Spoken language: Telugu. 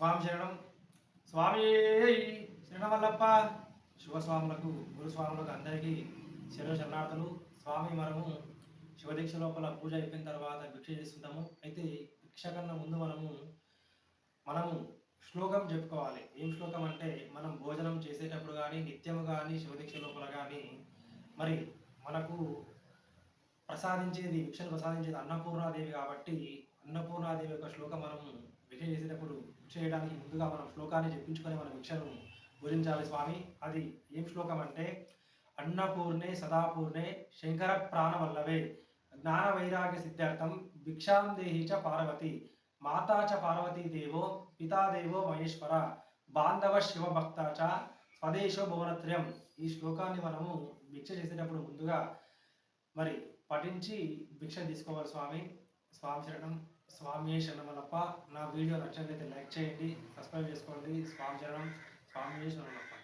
స్వామి శరణం. స్వామి శరణవల్లప్ప శివస్వాములకు గురుస్వాములకు అందరికీ శరణ శరణార్థులు. స్వామి మనము శివదీక్ష లోపల పూజ అయిపోయిన తర్వాత భిక్ష చేస్తుంటాము అయితే భిక్ష కన్నా ముందు మనము మనము శ్లోకం చెప్పుకోవాలి. ఏం శ్లోకం అంటే మనం భోజనం చేసేటప్పుడు కానీ నిత్యము కానీ శివదీక్ష లోపల కానీ మరి మనకు ప్రసాదించేది భిక్షను ప్రసాదించేది అన్నపూర్ణాదేవి కాబట్టి అన్నపూర్ణాదేవి యొక్క శ్లోకం మనం భిక్ష చేసేటప్పుడు చేయడానికి ముందుగా మనం శ్లోకాన్ని చెప్పించుకొని మన భిక్షను భుజించాలి స్వామి. అది ఏం శ్లోకం అంటే అన్నపూర్ణే సదాపూర్ణే శంకర ప్రాణవల్లవే జ్ఞాన వైరాగ్య సిద్ధార్థం భిక్షాం దేహి చ పార్వతి మాతా చ పార్వతీ దేవో పితా దేవో మహేశ్వర బాంధవ శివభక్త చ స్వదేశో భువనత్రయం. ఈ శ్లోకాన్ని మనము భిక్ష చేసేటప్పుడు ముందుగా మరి పఠించి భిక్ష తీసుకోవాలి స్వామి. స్వామి శరణం. స్వామి శరణమలప్ప నా వీడియో నచ్చినట్లయితే లైక్ చేయండి సబ్స్క్రైబ్ చేసుకోండి. స్వామి శరణం స్వామి శరణమలప్ప